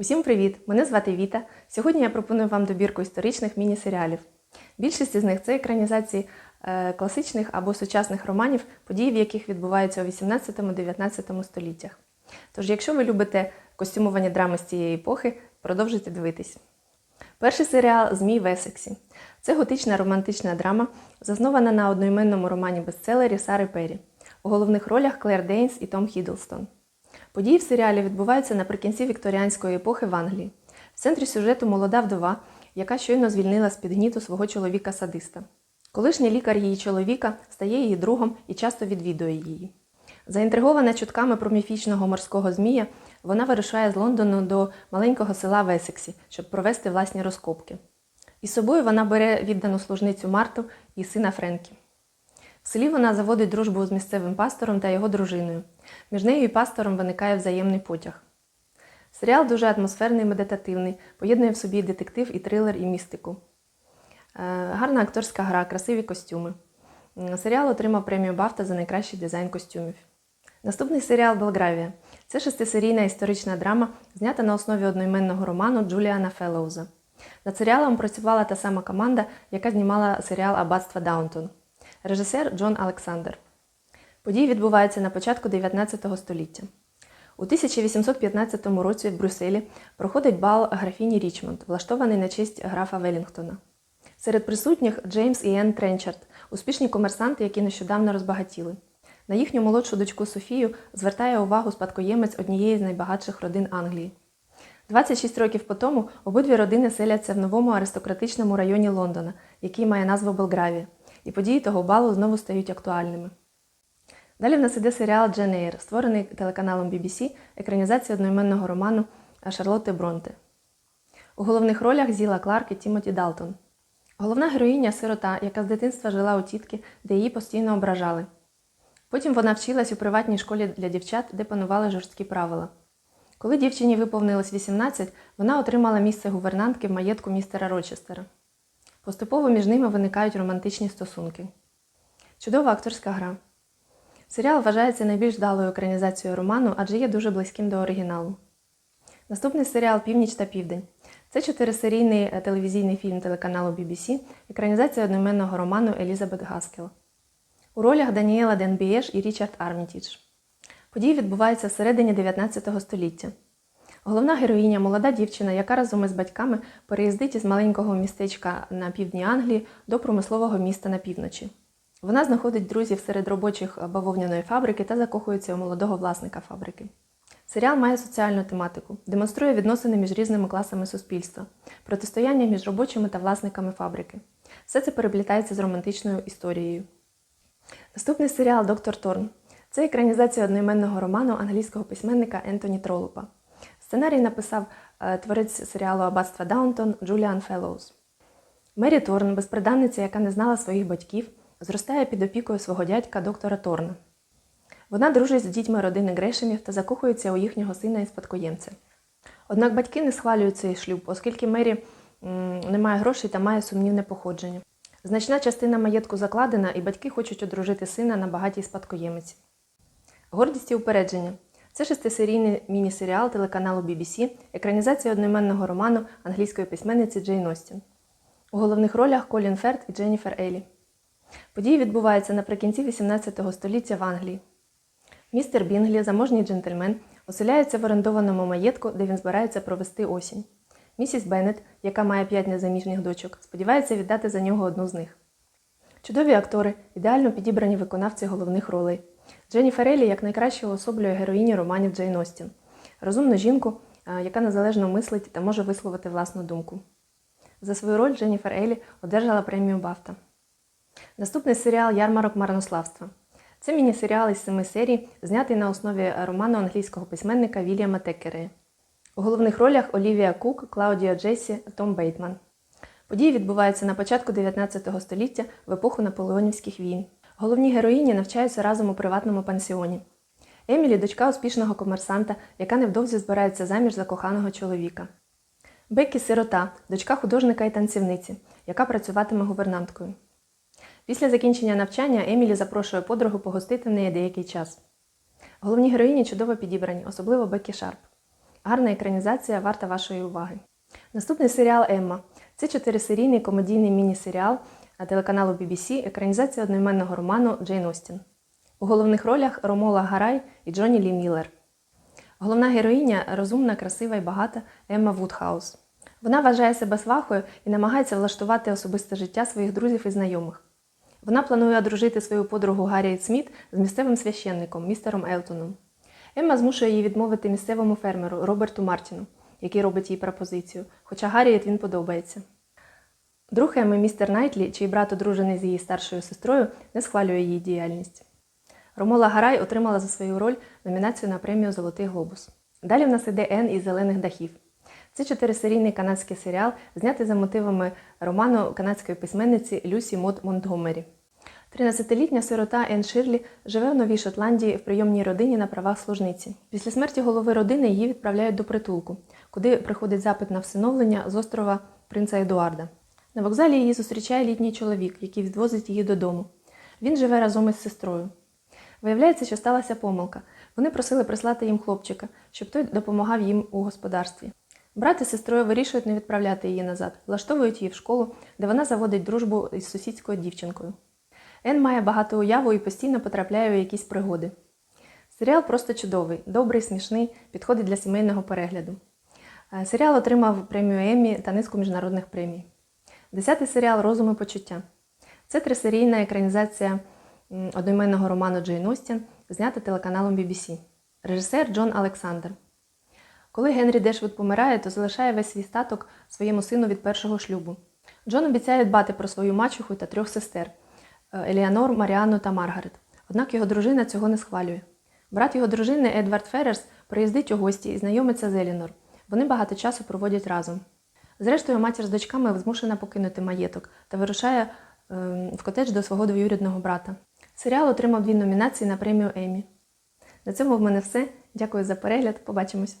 Усім привіт! Мене звати Віта. Сьогодні я пропоную вам добірку історичних міні-серіалів. Більшість із них це екранізації е, класичних або сучасних романів, події в яких відбуваються у 18-19 століттях. Тож, якщо ви любите костюмовані драми з цієї епохи, продовжуйте дивитись. Перший серіал Змій в Есексі. Це готична романтична драма, заснована на одноіменному романі бестселері Сари Перрі. У головних ролях Клер Дейнс і Том Хіддлстон. Події в серіалі відбуваються наприкінці вікторіанської епохи в Англії. В центрі сюжету молода вдова, яка щойно звільнила з-під гніту свого чоловіка-садиста. Колишній лікар її чоловіка стає її другом і часто відвідує її. Заінтригована чутками про міфічного морського змія, вона вирушає з Лондону до маленького села в Есексі, щоб провести власні розкопки. Із собою вона бере віддану служницю Марту і сина Френкі. В селі вона заводить дружбу з місцевим пастором та його дружиною. Між нею і пастором виникає взаємний потяг. Серіал дуже атмосферний і медитативний, поєднує в собі детектив, і трилер, і містику. Е, Гарна акторська гра, красиві костюми. Серіал отримав премію Бафта за найкращий дизайн костюмів. Наступний серіал Белгравія. Це шестисерійна історична драма, знята на основі одноіменного роману Джуліана Феллоуза. Над серіалом працювала та сама команда, яка знімала серіал Аббатство Даунтон. Режисер Джон Александр. Події відбуваються на початку 19 століття. У 1815 році в Брюсселі проходить бал графіні Річмонд, влаштований на честь графа Велінгтона. Серед присутніх Джеймс і Енн Тренчард, успішні комерсанти, які нещодавно розбагатіли. На їхню молодшу дочку Софію звертає увагу спадкоємець однієї з найбагатших родин Англії. 26 років по тому обидві родини селяться в новому аристократичному районі Лондона, який має назву Белгравія, і події того балу знову стають актуальними. Далі в нас іде серіал Джен Ейр, створений телеканалом BBC, екранізація одноіменного роману Шарлотти Бронте. У головних ролях Зіла Кларк і Тімоті Далтон. Головна героїня сирота, яка з дитинства жила у тітки, де її постійно ображали. Потім вона вчилась у приватній школі для дівчат, де панували жорсткі правила. Коли дівчині виповнилось 18, вона отримала місце гувернантки в маєтку містера Рочестера. Поступово між ними виникають романтичні стосунки. Чудова акторська гра. Серіал вважається найбільш вдалою екранізацією роману, адже є дуже близьким до оригіналу. Наступний серіал Північ та Південь. Це чотирисерійний е, телевізійний фільм телеканалу BBC, екранізація одноіменного роману Елізабет Гаскел. У ролях Даніела Денбієш і Річард Армітідж. Події відбуваються всередині 19 століття. Головна героїня молода дівчина, яка разом із батьками переїздить із маленького містечка на півдні Англії до промислового міста на півночі. Вона знаходить друзів серед робочих бавовняної фабрики та закохується у молодого власника фабрики. Серіал має соціальну тематику, демонструє відносини між різними класами суспільства, протистояння між робочими та власниками фабрики. Все це переплітається з романтичною історією. Наступний серіал Доктор Торн. Це екранізація одноіменного роману англійського письменника Ентоні Тролупа. Сценарій написав е, творець серіалу Аббатство Даунтон Джуліан Феллоуз. Мері Торн, безприданниця, яка не знала своїх батьків, зростає під опікою свого дядька доктора Торна. Вона дружить з дітьми родини Грешемів та закохується у їхнього сина і спадкоємця. Однак батьки не схвалюють цей шлюб, оскільки Мері не має грошей та має сумнівне походження. Значна частина маєтку закладена, і батьки хочуть одружити сина на багатій спадкоємиці. Гордість і упередження. Це шестисерійний міні-серіал телеканалу BBC, екранізація одноіменного роману англійської письменниці Джейн Остін. У головних ролях Колін Ферт і Дженніфер Елі. Події відбуваються наприкінці 18 століття в Англії. Містер Бінглі, заможній джентльмен, оселяється в орендованому маєтку, де він збирається провести осінь. Місіс Беннет, яка має п'ять незаміжніх дочок, сподівається віддати за нього одну з них. Чудові актори, ідеально підібрані виконавці головних ролей. Дженніфер Елі як найкраще уособлює героїні романів Джейн Остін. Розумну жінку, яка незалежно мислить та може висловити власну думку. За свою роль Дженніфер Елі одержала премію Бафта. Наступний серіал Ярмарок марнославства. Це міні-серіал із семи серій, знятий на основі роману англійського письменника Вільяма Теккерея. У головних ролях Олівія Кук, Клаудіа Джесі, Том Бейтман. Події відбуваються на початку 19 століття в епоху наполеонівських війн. Головні героїні навчаються разом у приватному пансіоні. Емілі дочка успішного комерсанта, яка невдовзі збирається заміж за коханого чоловіка. Беккі сирота, дочка художника і танцівниці, яка працюватиме гувернанткою. Після закінчення навчання Емілі запрошує подругу погостити в неї деякий час. Головні героїні чудово підібрані, особливо Беккі Шарп. Гарна екранізація варта вашої уваги. Наступний серіал Емма. Це чотирисерійний комедійний міні-серіал телеканалу BBC, екранізація одноіменного роману Джейн Остін. У головних ролях Ромола Гарай і Джонні Лі Міллер. Головна героїня розумна, красива і багата Емма Вудхаус. Вона вважає себе свахою і намагається влаштувати особисте життя своїх друзів і знайомих. Вона планує одружити свою подругу Гарріет Сміт з місцевим священником, містером Елтоном. Емма змушує її відмовити місцевому фермеру Роберту Мартіну, який робить їй пропозицію, хоча Гарріет він подобається. Друг Емми, містер Найтлі, чий брат одружений з її старшою сестрою, не схвалює її діяльність. Ромола Гарай отримала за свою роль номінацію на премію Золотий глобус. Далі в нас іде Ен із зелених дахів. Це чотирисерійний канадський серіал, знятий за мотивами роману канадської письменниці Люсі Мод Монтгомері. 13-літня сирота Ен Ширлі живе в Новій Шотландії в прийомній родині на правах служниці. Після смерті голови родини її відправляють до притулку, куди приходить запит на всиновлення з острова принца Едуарда. На вокзалі її зустрічає літній чоловік, який відвозить її додому. Він живе разом із сестрою. Виявляється, що сталася помилка. Вони просили прислати їм хлопчика, щоб той допомагав їм у господарстві. Брат із сестрою вирішують не відправляти її назад, влаштовують її в школу, де вона заводить дружбу із сусідською дівчинкою. Ен має багато уяву і постійно потрапляє у якісь пригоди. Серіал просто чудовий, добрий, смішний, підходить для сімейного перегляду. Е, Серіал отримав премію Еммі та низку міжнародних премій. Десятий серіал Розум і почуття. Це трисерійна екранізація одноіменного роману Джейн Остін, знята телеканалом BBC. Режисер Джон Олександр. Коли Генрі Дешвуд помирає, то залишає весь свій статок своєму сину від першого шлюбу. Джон обіцяє дбати про свою мачуху та трьох сестер е, Еліанор, Маріанну та Маргарет. Однак його дружина цього не схвалює. Брат його дружини Едвард Феррерс приїздить у гості і знайомиться з Елінор. Вони багато часу проводять разом. Зрештою, матір з дочками змушена покинути маєток та вирушає е, в котедж до свого двоюрідного брата. Серіал отримав дві номінації на премію Еммі. На цьому в мене все. Дякую за перегляд. Побачимось!